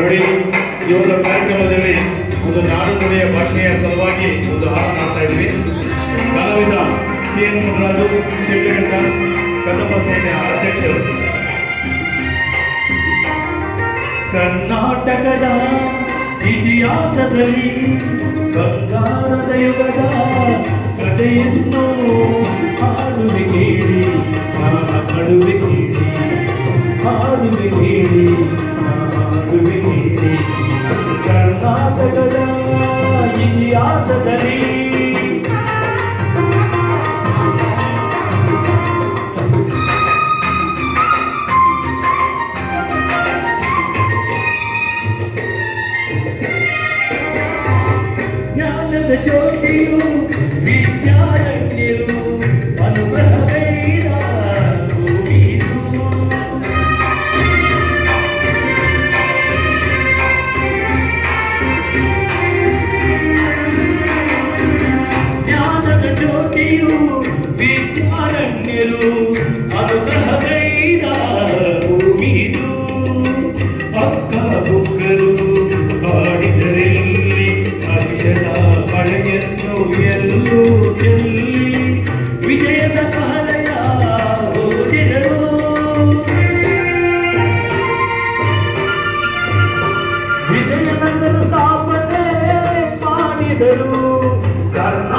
ನೋಡಿ, ಈ ಒಂದು ಕಾರ್ಯಕ್ರಮದಲ್ಲಿ ಒಂದು ನಾಡು ನುಡಿಯ ಭಾಷೆಯ ಸಲುವಾಗಿ ಒಂದು ಹಾಡು ಮಾಡ್ತಾ ಇದ್ವಿ. ಕಲಾವಿದ ಸಿ ಎನ್ ಮುನರಾಜು ಶಿಡ್ಲಘಟ್ಟ ಕನ್ನಡ ಸೇನೆಯ ಅಧ್ಯಕ್ಷರು. ಕರ್ನಾಟಕದ ಇತಿಹಾಸದಲ್ಲಿ ಬಂಗಾರದ ಯುಗದ ಕಥೆಯನ್ನು ಹಾಡುವೆ ಕೇಳಿ ಹಾಡುವೆ ಕೇಳಿ ಹಾಡುವೆ ಕೇಳಿ. Yo ಜ್ಯೋತಿಯು ವಿದ್ಯಾರಣ್ಯರು ಅನುಗ್ರಹವೈದ ಭೂಮಿಯು ಅಕ್ಕ ಬುಕ್ಕರು ಹಾಡಿದರೆಲ್ಲಿ ಅಕ್ಷರ ಮಳೆಯನ್ನು ಎಲ್ಲೂ ಚೆಲ್ಲಿ ವಿಜಯದ ಕಾಲಯ ಓದಿದರು ವಿಜಯನಗರ ಸ್ಥಾಪನೆ ಮಾಡಿದರು ಕರ್ನಾಟಕದ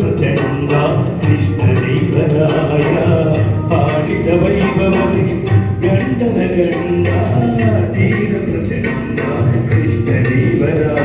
ప్రచండ కృష్ణదేవరాయ పాడిత వైభవమే గంటల గండ తీర ప్రచండ కృష్ణదేవరాయ